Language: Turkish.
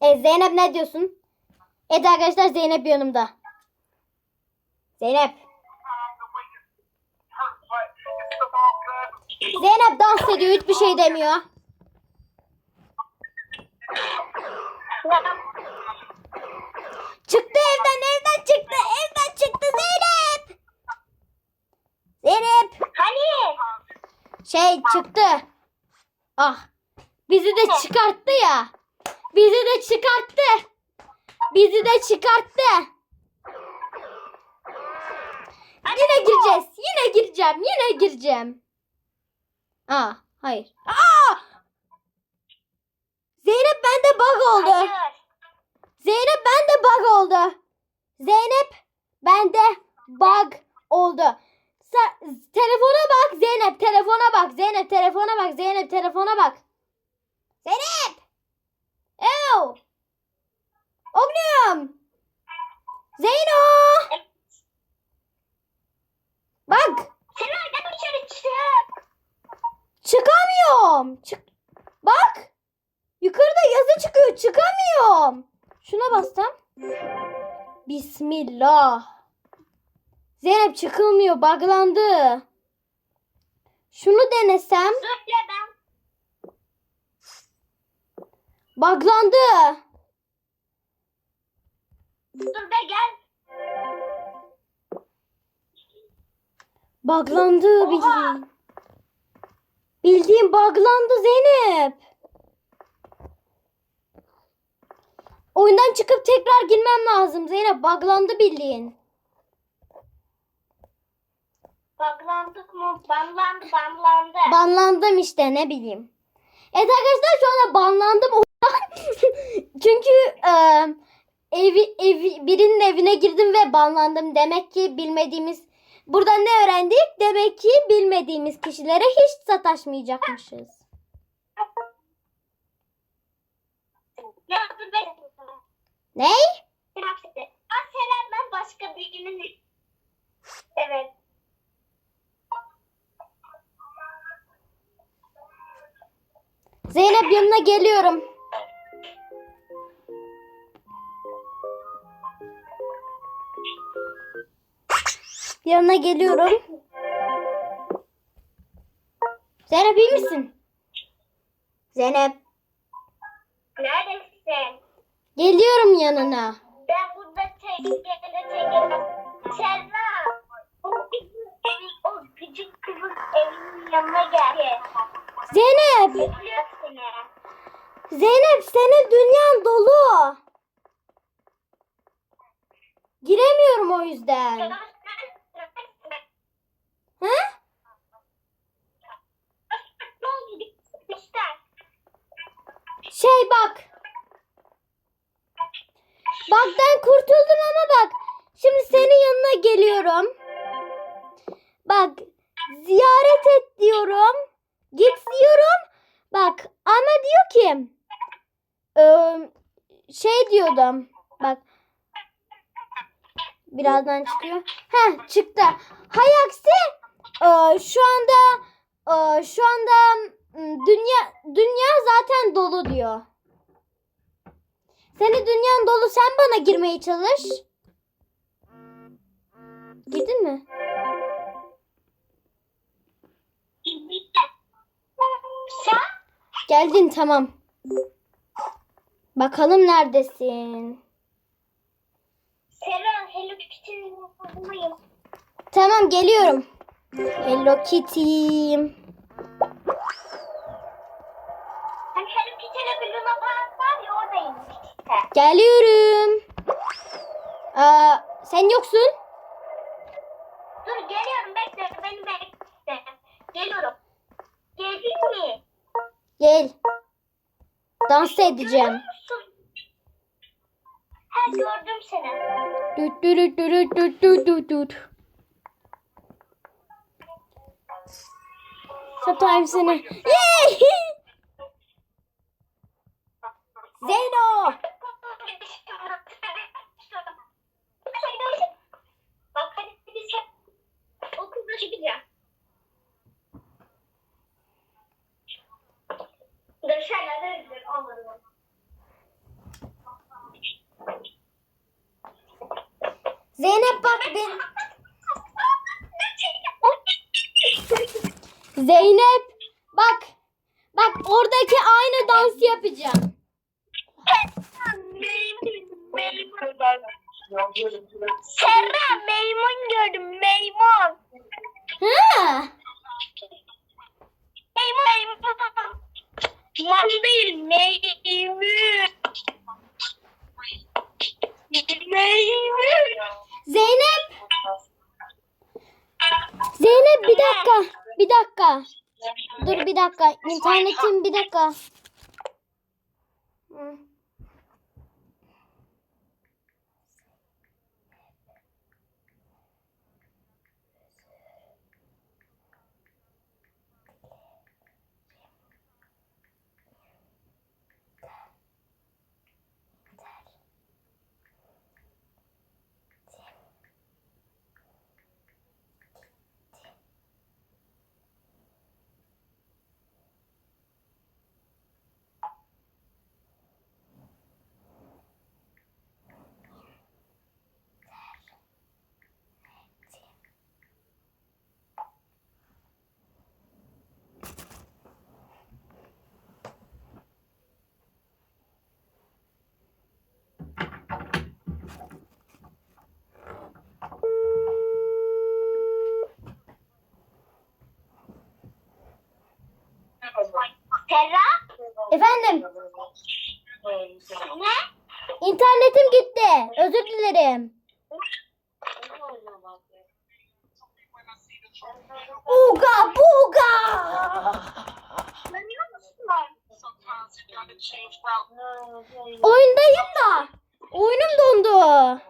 E, Zeynep ne diyorsun? Evet arkadaşlar Zeynep yanımda. Zeynep. Zeynep dans ediyor hiçbir şey demiyor. Çıktı evden evden çıktı evden çıktı Zeynep. Zeynep. Hani? Şey çıktı. Ah. Bizi de çıkarttı ya. Bizi de çıkarttı. Bizi de çıkarttı. Yine gireceğiz. Yine gireceğim. Yine gireceğim. Aa, hayır. Aa! Zeynep bende bug oldu. Hayır. Zeynep bende bug oldu. Zeynep bende bug oldu. Sa- telefona bak Zeynep telefona bak Zeynep telefona bak Zeynep telefona bak. Zeynep. Ew. Oğlum. Zeyno. Bak Sen oradan dışarı çık. çıkamıyorum. Çık. Bak. Yukarıda yazı çıkıyor çıkamıyorum. Şuna bastım. Bismillah. Zeynep çıkılmıyor buglandı. Şunu denesem ya ben. Buglandı. Dur be gel. Buglandı Oha. bildiğin. Bildiğin buglandı Zeynep. Oyundan çıkıp tekrar girmem lazım Zeynep. Buglandı bildiğin. Baklandık mı? Banlandı, banlandı. Banlandım işte ne bileyim. Evet arkadaşlar şu anda banlandım. Çünkü e, evi, evi, birinin evine girdim ve banlandım. Demek ki bilmediğimiz burada ne öğrendik? Demek ki bilmediğimiz kişilere hiç sataşmayacakmışız. Ne? Aselen ben başka birinin... Evet. Zeynep yanına geliyorum. Yanına geliyorum. Zeynep iyi misin? Zeynep. Neredesin? Geliyorum yanına. Ben burada tekele tekele. Serra. O evin, o küçük kızın evinin yanına gel. Zeynep. Zeynep senin dünyan dolu. Giremiyorum o yüzden. He? Ne oldu? İşte. Şey bak. Baktan kurtuldum ama bak. Şimdi senin yanına geliyorum. Bak ziyaret et diyorum. Git diyorum. Bak ama diyor ki eee, şey diyordum. Bak birazdan çıkıyor. Heh çıktı. Hay aksi eee, şu anda eee, şu anda dünya dünya zaten dolu diyor. Seni dünyan dolu sen bana girmeye çalış. Girdin mi? Sen Geldin tamam. Bakalım neredesin? Serra Hello Kitty'nin yanındayım. Tamam geliyorum. Hello Kitty. Hani Hello Kitty'le bir Luna Park var ya oradayım işte. Geliyorum. Aa, sen yoksun. Dur geliyorum bekle beni bekle. Geliyorum. Geldin mi? Gel. Dans edeceğim. Ha gördüm seni. Düt düt düt düt düt düt düt. Satayım seni. Yay! çıkacağım. Dışarıda verebilir onları. Zeynep bak ben... Zeynep bak. Bak oradaki aynı dansı yapacağım. Serra maymun gördüm maymun. Ha. Mal değil meymun. Meymun. Zeynep Zeynep bir dakika bir dakika. Dur bir dakika internetim bir dakika. Hı. Serra. Efendim Ne? internetim gitti. Özür dilerim. Uga buga. Oyundayım da oyunum dondu.